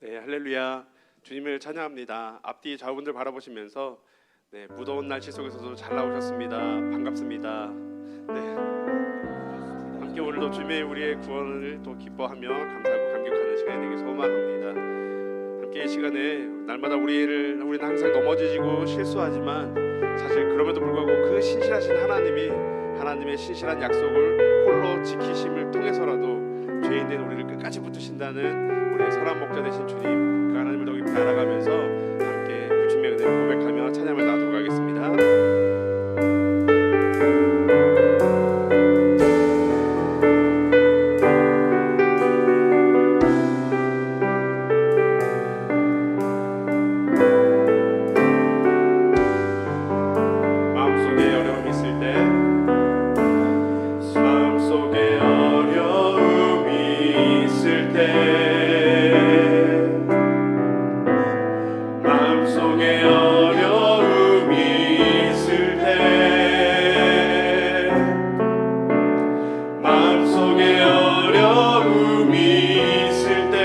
네, 할렐루야. 주님을 찬양합니다. 앞뒤 좌우분들 바라보시면서 네, 무더운 날씨 속에서도 잘 나오셨습니다. 반갑습니다. 네. 함께 오늘도 주님의 우리의 구원을 또 기뻐하며 감사하고 감격하는 시간이 되길 소망합니다. 함께 이 시간에 날마다 우리를 우리는 항상 넘어지고 실수하지만 사실 그럼에도 불구하고 그 신실하신 하나님이 하나님의 신실한 약속을 홀로 지키심을 통해서라도 죄인된 우리를 끝까지 붙드신다는 우리의 선한 목자 되신 주님 그 하나님을 더 깊이 알아가면서 마음속에 어려움이 있을 때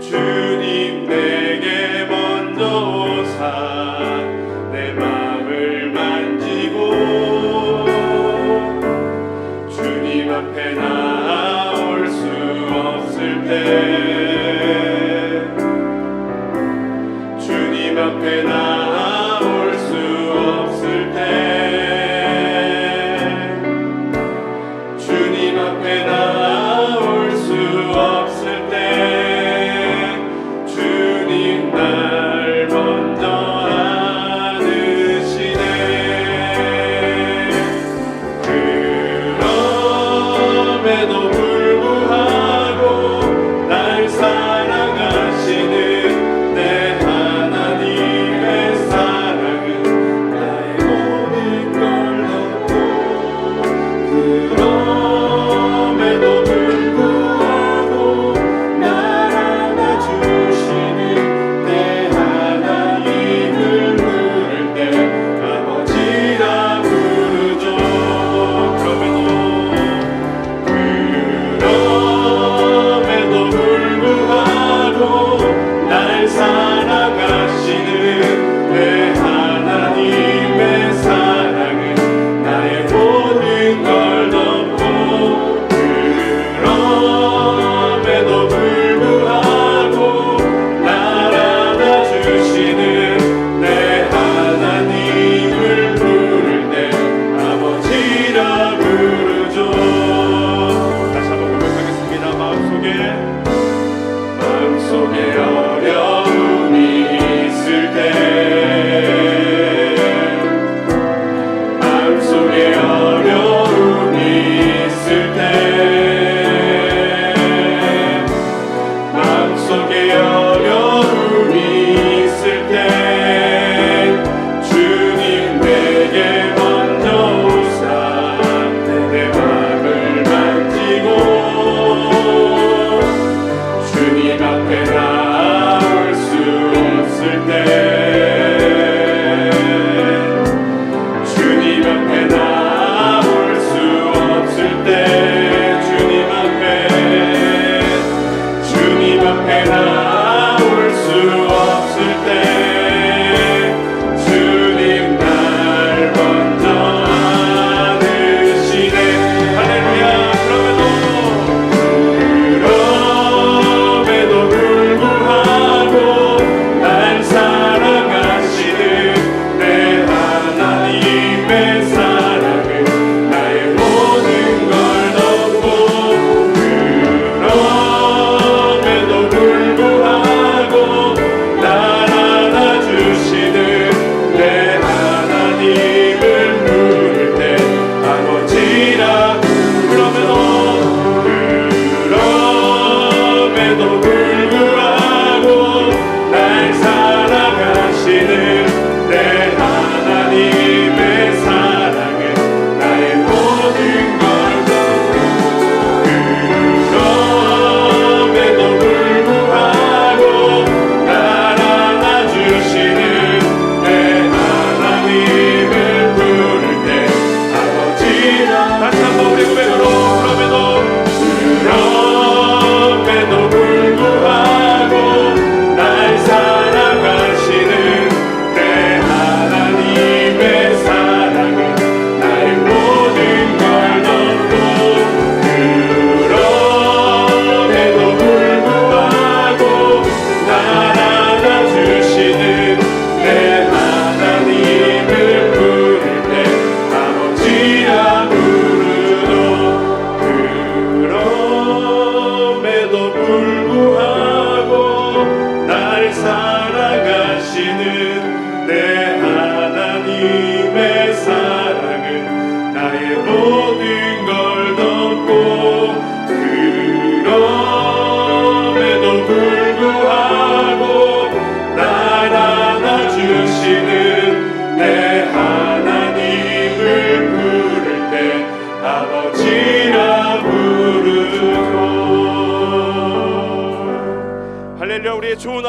주님 내게 먼저 오사 내 마음을 만지고 주님 앞에 없을 때 주님 앞에 나올 수 없을 때. 주님 앞에 나올 수 없을 때. 주님 날 먼저 안으시네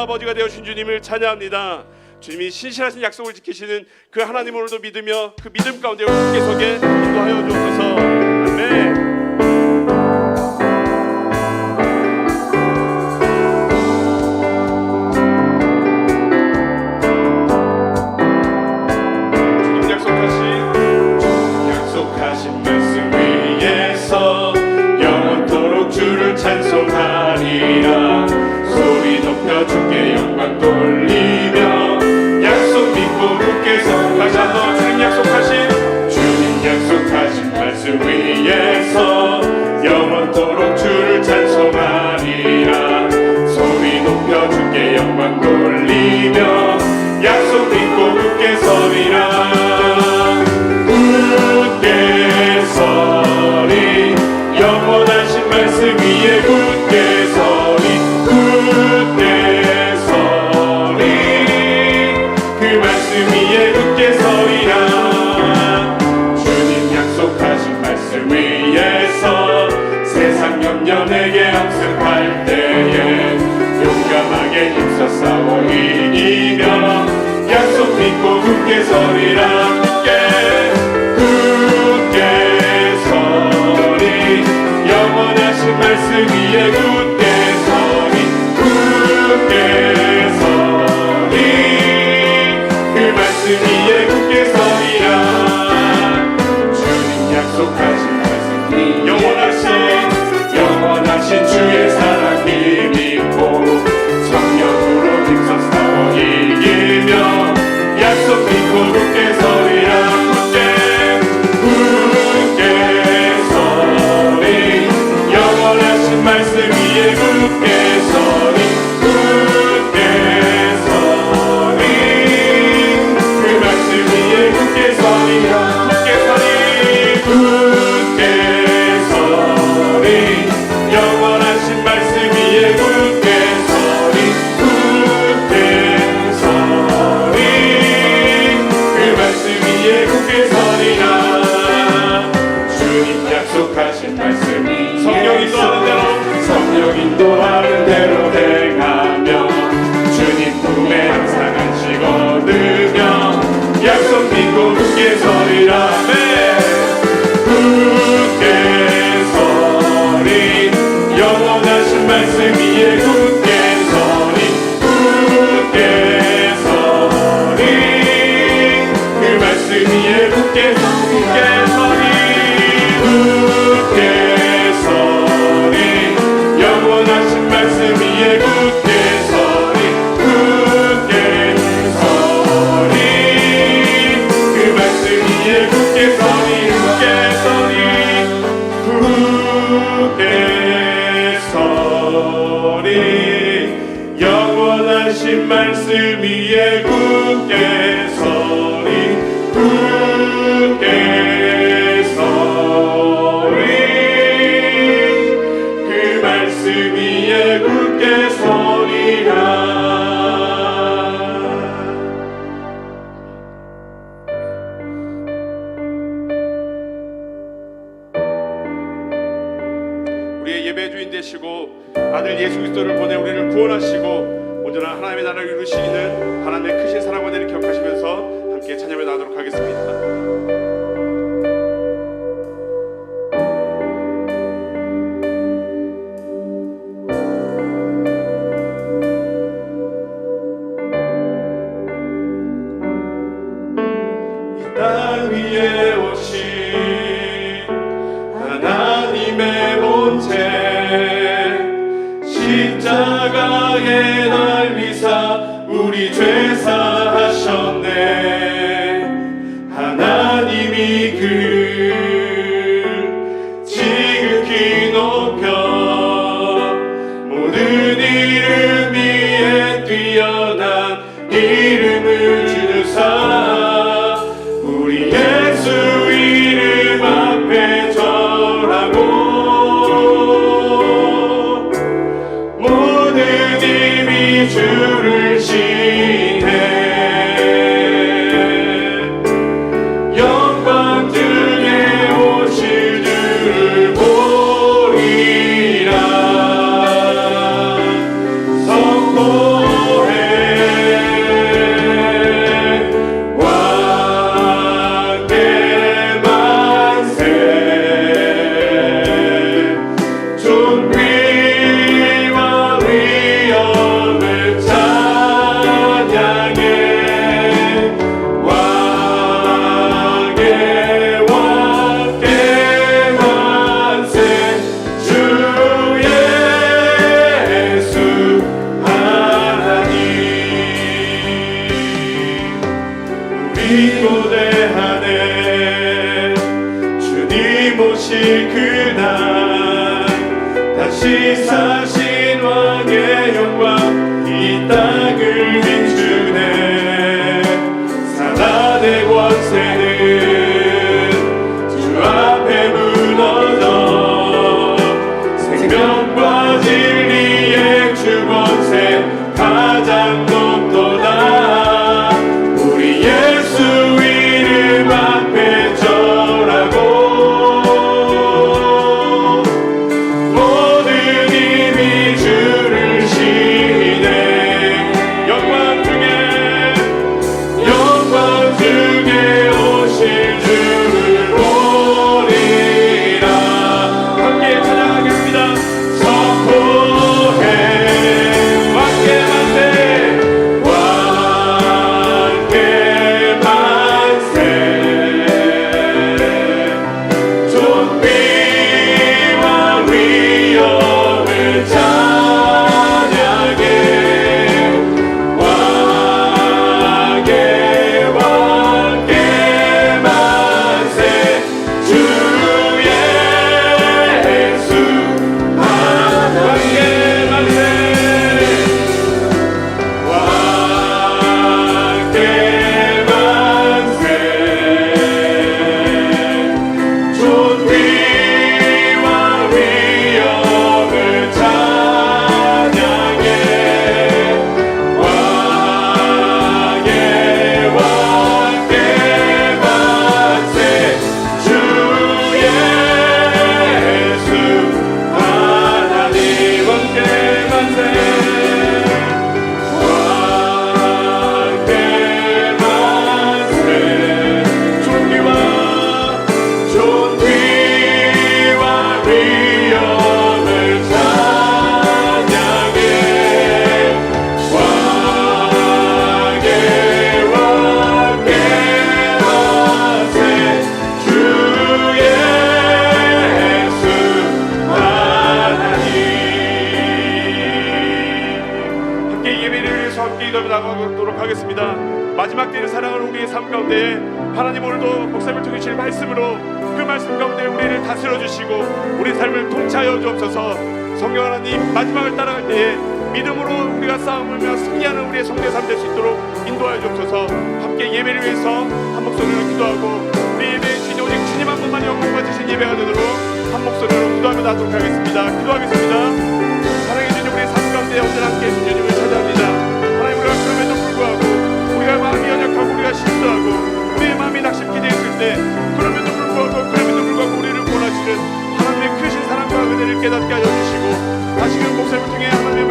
아버지가 되어신 주님을 찬양합니다. 주님이 신실하신 약속을 지키시는 그 하나님 오늘도 믿으며 그 믿음 가운데 우리 함께 서게 인도하여 주옵소서. Dr. Choo. 먼저 내게 항습할 때에 용감하게 힘써 싸워 이기며 약속 믿고 굳게 서리라. sonirá. 그 우리의 예배주인 되시고 아들 예수 그리스도를 보내 우리를 구원하시고 온전한 하나님의 나라를 이루시는 하나님의 크신 사랑과 대를 기억하시면서 함께 찬양을 나누도록 하겠습니다. 십자가에 뛰어난 이름을 그날 다시 사신 왕의 영광 이 땅을 비추네. 사단의 권세는 주 앞에 무너져 생명과 진리의 주권세 가장 사랑을 우리의 삶 가운데 하나님 오늘도 목사님을 통해 주실 말씀으로 그 말씀 가운데 우리를 다스려 주시고 우리 삶을 통치하여 주옵소서. 성령 하나님 마지막을 따라갈 때에 믿음으로 우리가 싸움을 승리하는 우리의 성대 삶 될 수 있도록 인도하여 주옵소서. 함께 예배를 위해서 한 목소리로 기도하고 우리 예배의 주인 오직 주님 한 분만 영광 받으신 예배가 되도록 한 목소리로 기도하며 나도록 하겠습니다. 기도하겠습니다 깨닫게 하여 주시고 다시금 그 목사님을 통해 하나님의